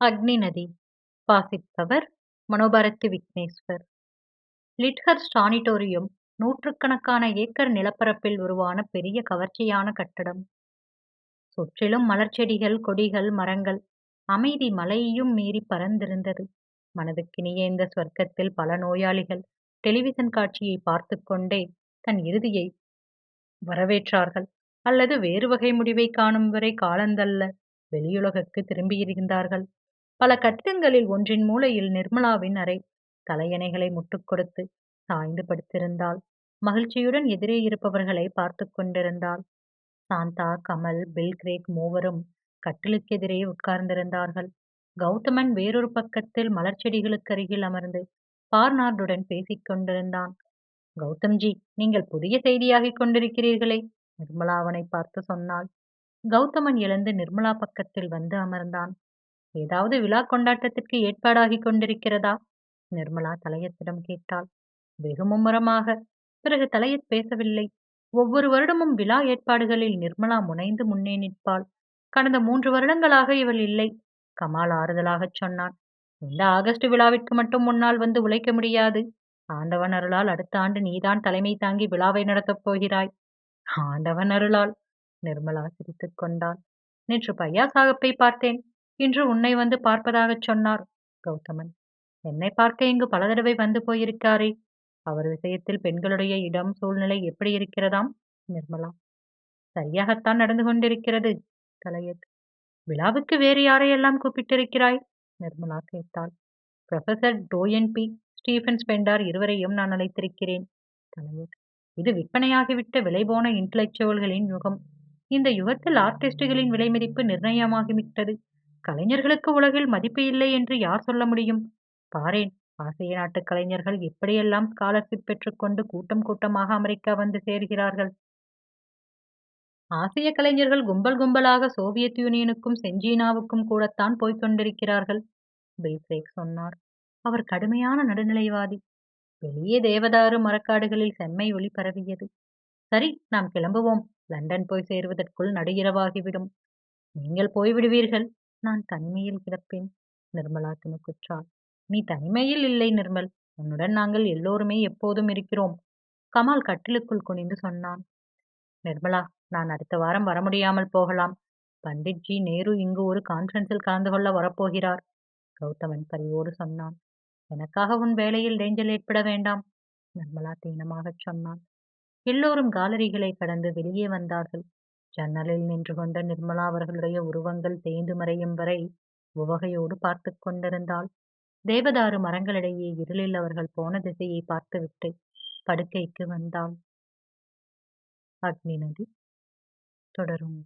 அக்னி நதி. வாசிப்பவர் மனோபாரதி விக்னேஸ்வர். லிட்ஹர் ஸ்டானிட்டோரியம் நூற்றுக்கணக்கான ஏக்கர் நிலப்பரப்பில் உருவான பெரிய கவர்ச்சியான கட்டடம். சுற்றிலும் மலர்ச்செடிகள் கொடிகள் மரங்கள். அமைதி மலையையும் மீறி பறந்திருந்தது மனதுக்கினிய இந்த ஸ்வர்க்கத்தில் பல நோயாளிகள் டெலிவிஷன் காட்சியை பார்த்து கொண்டே தன் இறுதியை வரவேற்றார்கள். அல்லது வேறு வகை முடிவை காணும் வரை காலந்தல்ல வெளியுலகுக்கு திரும்பியிருந்தார்கள். பல கட்டிடங்களில் ஒன்றின் மூலையில் நிர்மலாவின் அறை தலையணைகளை முட்டுக் கொடுத்து சாய்ந்து படுத்திருந்தாள். மகிழ்ச்சியுடன் எதிரே இருப்பவர்களை பார்த்து கொண்டிருந்தாள். சாந்தா கமல் பில் கிரேக் மூவரும் கட்டிலுக்கெதிரே உட்கார்ந்திருந்தார்கள். கௌதமன் வேறொரு பக்கத்தில் மலர்ச்செடிகளுக்கு அருகில் அமர்ந்து பார்னார்டுடன் பேசிக் கொண்டிருந்தான். கௌதம்ஜி நீங்கள் புதிய செய்தியாகிக் கொண்டிருக்கிறீர்களே நிர்மலாவனை பார்த்து சொன்னாள். கௌதமன் எழுந்து நிர்மலா பக்கத்தில் வந்து அமர்ந்தான். ஏதாவது விழா கொண்டாட்டத்திற்கு ஏற்பாடாகிக் கொண்டிருக்கிறதா? நிர்மலா தலையத்திடம் கேட்டாள். வெகு மும்முரமாக. பிறகு தலையத் பேசவில்லை. ஒவ்வொரு வருடமும் விழா ஏற்பாடுகளில் நிர்மலா முனைந்து முன்னே நிற்பாள். கடந்த மூன்று வருடங்களாக இவள் இல்லை. கமால் ஆறுதலாகச் சொன்னான். இந்த ஆகஸ்ட் விழாவிற்கு மட்டும் முன்னால் வந்து உழைக்க முடியாது. ஆண்டவன் அருளால் அடுத்த ஆண்டு நீதான் தலைமை தாங்கி விழாவை நடத்தப் போகிறாய். ஆண்டவன் அருளால். நிர்மலா சிரித்துக் கொண்டாள். நேற்று பையா சாகப்பை பார்த்தேன். இன்று உன்னை வந்து பார்ப்பதாகச் சொன்னார். கௌதமன் என்னை பார்க்க இங்கு பல தடவை வந்து போயிருக்காரே. அவர் விஷயத்தில் பெண்களுடைய இடம் சூழ்நிலை எப்படி இருக்கிறதாம்? நிர்மலா சரியாகத்தான் நடந்து கொண்டிருக்கிறது. தலையத் விழாவுக்கு வேறு யாரையெல்லாம் கூப்பிட்டிருக்கிறாய்? நிர்மலா கேட்டாள். Professor Doyen P. Stephen Spender இருவரையும் நான் அழைத்திருக்கிறேன். கலையத் இது விற்பனையாகிவிட்ட விலை போன இன்டலெக்சுவல்களின் யுகம். இந்த யுகத்தில் ஆர்டிஸ்டுகளின் விலை மதிப்பு நிர்ணயமாகிவிட்டது. கலைஞர்களுக்கு உலகில் மதிப்பு இல்லை என்று யார் சொல்ல முடியும்? பாரேன் ஆசிய நாட்டு கலைஞர்கள் எப்படியெல்லாம் ஸ்காலர்ஷிப் பெற்றுக்கொண்டு கூட்டம் கூட்டமாக அமெரிக்கா வந்து சேர்கிறார்கள்? ஆசிய கலைஞர்கள் கும்பல் கும்பலாக சோவியத் யூனியனுக்கும் செஞ்சீனாவுக்கும் கூடத்தான் போய்க் கொண்டிருக்கிறார்கள். பில்சேக் சொன்னார். அவர் கடுமையான நடுநிலைவாதி. வெளியே தேவதாரு மரக்காடுகளில் செம்மை ஒளி பரவியது. சரி நாம் கிளம்புவோம். லண்டன் போய் சேருவதற்குள் நடுஇரவாகிவிடும் நீங்கள் போய்விடுவீர்கள். நான் தனிமையில் கிடப்பேன். நிர்மலா துணுக்குற்றாள் நீ தனிமையில் இல்லை நிர்மல். உன்னுடன் நாங்கள் எல்லோருமே எப்போதும் இருக்கிறோம். கமால் கட்டிலுக்குள் குனிந்து சொன்னான். நிர்மலா நான் அடுத்த வாரம் வர முடியாமல் போகலாம். பண்டிட்ஜி நேரு இங்கு ஒரு கான்ஃபரன்ஸில் கலந்து கொள்ள வரப்போகிறார். கௌதமன் பரிவோடு சொன்னான். எனக்காக உன் வேலையில் டேஞ்சல் ஏற்பட வேண்டாம் நிர்மலா தீனமாகச் சொன்னான். எல்லோரும் காலரிகளை கடந்து வெளியே வந்தார்கள். ஜன்னலில் நின்று கொண்ட நிர்மலா அவர்களுடைய உருவங்கள் தேய்ந்து மறையும் வரை உவகையோடு பார்த்து கொண்டிருந்தாள். தேவதாரு மரங்களிடையே இருளில் அவர்கள் போன திசையை பார்த்துவிட்டு படுக்கைக்கு வந்தாள். அக்னி நதி தொடரும்.